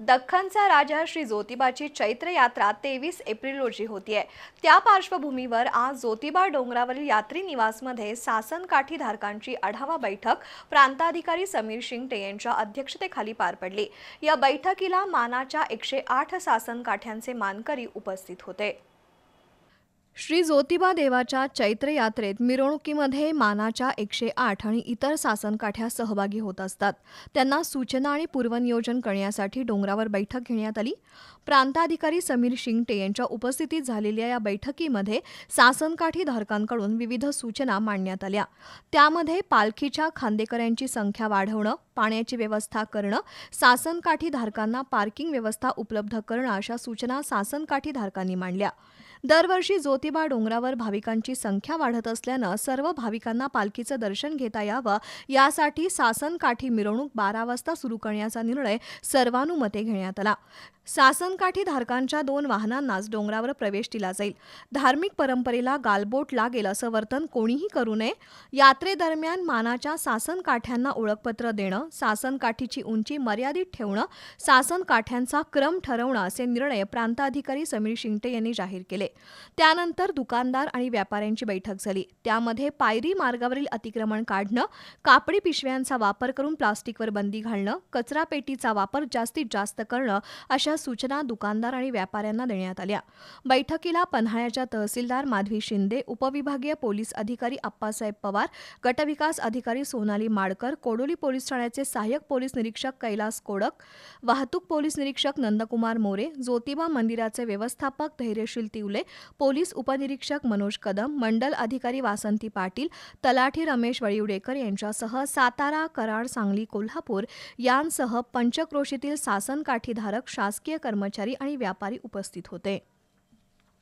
दख्खनचा राजा श्री ज्योतिबाची चैत्र यात्रा तेवीस एप्रिल रोजी होतीये. त्या पार्श्वभूमीवर आज ज्योतिबा डोंगरावरील यात्री निवासमध्ये सासन काठीधारकांची आढावा बैठक प्रांताधिकारी समीर शिंगटे यांच्या अध्यक्षतेखाली पार पडली. या बैठकीला मानाच्या एकशे आठ सासन काठ्यांचे मानकरी उपस्थित होते. श्री ज्योतिबा देवाच्या चैत्र यात्रेत मिरवणुकीमध्ये मानाच्या एकशे आठ आणि इतर सासनकाठ्या सहभागी होत असतात. त्यांना सूचना आणि पूर्वनियोजन करण्यासाठी डोंगरावर बैठक घेण्यात आली. प्रांताधिकारी समीर शिंगटे यांच्या उपस्थितीत झालेल्या या बैठकीमध्ये सासनकाठी धारकांकडून विविध सूचना मांडण्यात आल्या. त्यामध्ये पालखीच्या खांदेकऱ्यांची संख्या वाढवणं पाण्याची व्यवस्था करणं सासनकाठी धारकांना पार्किंग व्यवस्था उपलब्ध करणं अशा सूचना सासनकाठी धारकांनी मांडल्या. दरवर्षी ज्योतिबा डोंगरावर भाविकांची संख्या वाढत असल्यानं सर्व भाविकांना पालखीचं दर्शन घेता यावं यासाठी सासनकाठी मिरवणूक बारा वाजता सुरू करण्याचा निर्णय सर्वानुमते घेण्यात आला. सासनकाठी धारकांच्या दोन वाहनांनाच डोंगरावर प्रवेश दिला जाईल. धार्मिक परंपरेला गालबोट लागेल असं वर्तन कोणीही करू नये. यात्रेदरम्यान मानाच्या सासनकाठ्यांना ओळखपत्र देणं सासनकाठीची उंची मर्यादित ठेवणं सासनकाठ्यांचा क्रम ठरवणं असे निर्णय प्रांताधिकारी समीर शिंगटे यांनी जाहीर केले. त्यानंतर दुकानदार आणि व्यापाऱ्यांची बैठक झाली. त्यामध्ये पायरी मार्गावरील अतिक्रमण काढणं कापडी पिशव्यांचा वापर करून प्लास्टिकवर बंदी घालणं कचरा पेटीचा वापर जास्तीत जास्त करणं अशा सूचना दुकानदार आणि व्यापाऱ्यांना देण्यात आल्या. बैठकीला पन्हाळ्याच्या तहसीलदार माधवी शिंदे उपविभागीय पोलीस अधिकारी अप्पासाहेब पवार गटविकास अधिकारी सोनाली माडकर कोडोली पोलीस ठाण्याचे सहाय्यक पोलीस निरीक्षक कैलास कोडक वाहतूक पोलीस निरीक्षक नंदकुमार मोरे ज्योतिबा मंदिराचे व्यवस्थापक धैर्यशील तिवले पोलीस उपनिरीक्षक मनोज कदम मंडल अधिकारी वासंती पाटील तलाठी रमेश वळिवडेकर यांच्यासह सातारा कराड सांगली कोल्हापूर यांसह पंचक्रोशीतील सासनकाठीधारक शासकीय कर्मचारी आणि व्यापारी उपस्थित होते.